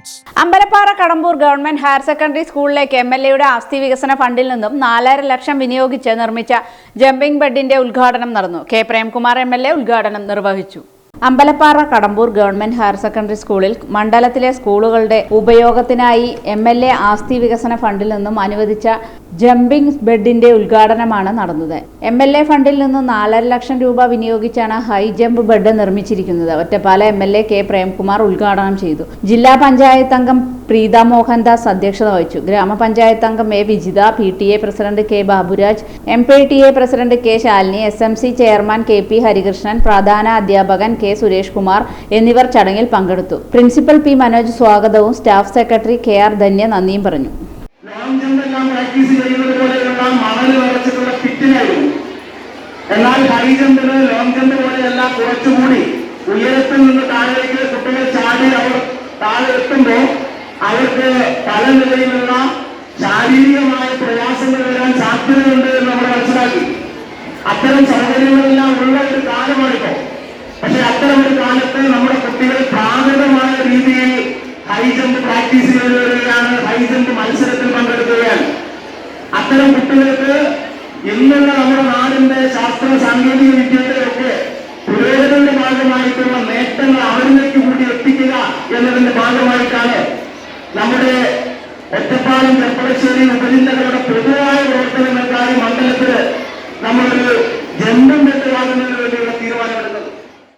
diamonds Ambalappara Kadampur government higher secondary സ്കൂളിലേക്ക് M L എയുടെ ആസ്തി വികസന ഫണ്ടിൽ നിന്നും നാലര ലക്ഷം വിനിയോഗിച്ച് നിർമ്മിച്ച ജമ്പിംഗ് ബെഡിന്റെ ഉദ്ഘാടനം നടന്നു. K. Premkumar M L A ഉദ്ഘാടനം നിർവഹിച്ചു. Ambalappara Kadampur government higher secondary സ്കൂളിൽ മണ്ഡലത്തിലെ സ്കൂളുകളുടെ ഉപയോഗത്തിനായി എം എൽ എ ആസ്തി വികസന ഫണ്ടിൽ നിന്നും അനുവദിച്ച ജമ്പിംഗ് ബെഡിന്റെ ഉദ്ഘാടനമാണ് നടന്നത്. എം എൽ എ ഫണ്ടിൽ നിന്ന് നാലര ലക്ഷം രൂപ വിനിയോഗിച്ചാണ് ഹൈ ജമ്പ് ബെഡ് നിർമ്മിച്ചിരിക്കുന്നത്. Ottapala M L A K Premkumar ഉദ്ഘാടനം ചെയ്തു. ജില്ലാ പഞ്ചായത്ത് അംഗം പ്രീത മോഹൻദാസ് അധ്യക്ഷത വഹിച്ചു. ഗ്രാമപഞ്ചായത്ത് അംഗം A Vijitha P T A president K Baburaj M P T A president K Shalini S M C chairman K P Harikrishnan പ്രധാന അധ്യാപകൻ കെ സുരേഷ് കുമാർ എന്നിവർ ചടങ്ങിൽ പങ്കെടുത്തു. പ്രിൻസിപ്പൽ പി മനോജ് സ്വാഗതവും staff secretary K R Dhanya നന്ദിയും പറഞ്ഞു. പ്രാക്ടീസ് ചെയ്യുന്നത് പോലെയുള്ള മണൽ വരച്ചിട്ടുള്ള പിറ്റിനായിരുന്നു എന്നാൽ ഹൈ ജമ്പിന് ലോങ് ജമ്പ് പോലെയല്ല കുറച്ചുകൂടി ഉയരത്തിൽ നിന്ന് താഴേക്ക് കുട്ടികൾ ചാടി അവർ താഴെ എത്തുമ്പോൾ അവർക്ക് പല നിലയിലുള്ള ശാരീരികമായ പ്രയാസങ്ങൾ വരാൻ സാധ്യതയുണ്ട് എന്ന് നമ്മൾ മനസ്സിലാക്കി. അത്തരം സൗകര്യങ്ങളെല്ലാം ഉള്ള ഒരു കാലമാണിപ്പോ. പക്ഷെ അത്തരം ഒരു കാലത്ത് നമ്മുടെ കുട്ടികൾ പ്രാഥമികമായ രീതിയിൽ ഹൈ ജമ്പ് പ്രാക്ടീസ് ചെയ്തു വരികയാണ് ഹൈ ജമ്പ് മത്സരത്തിൽ അത്തരം കുട്ടികൾക്ക് ഇന്നുള്ള നമ്മുടെ നാടിന്റെ ശാസ്ത്ര സാങ്കേതിക വിദ്യയുടെ ഒക്കെ പുരോഗതിയുടെ ഭാഗമായിട്ടുള്ള നേട്ടങ്ങൾ അവരിലേക്ക് കൂടി എത്തിക്കുക എന്നതിന്റെ ഭാഗമായിട്ടാണ് നമ്മുടെ ഒറ്റപ്പാലം ചെപ്പളശ്ശേരി ഉപജില്ലകളുടെ പൊതുവായ പ്രവർത്തനങ്ങൾക്കായി മണ്ഡലത്തിൽ നമ്മളൊരു ജന്മം വെട്ടുവാകുന്നതിന്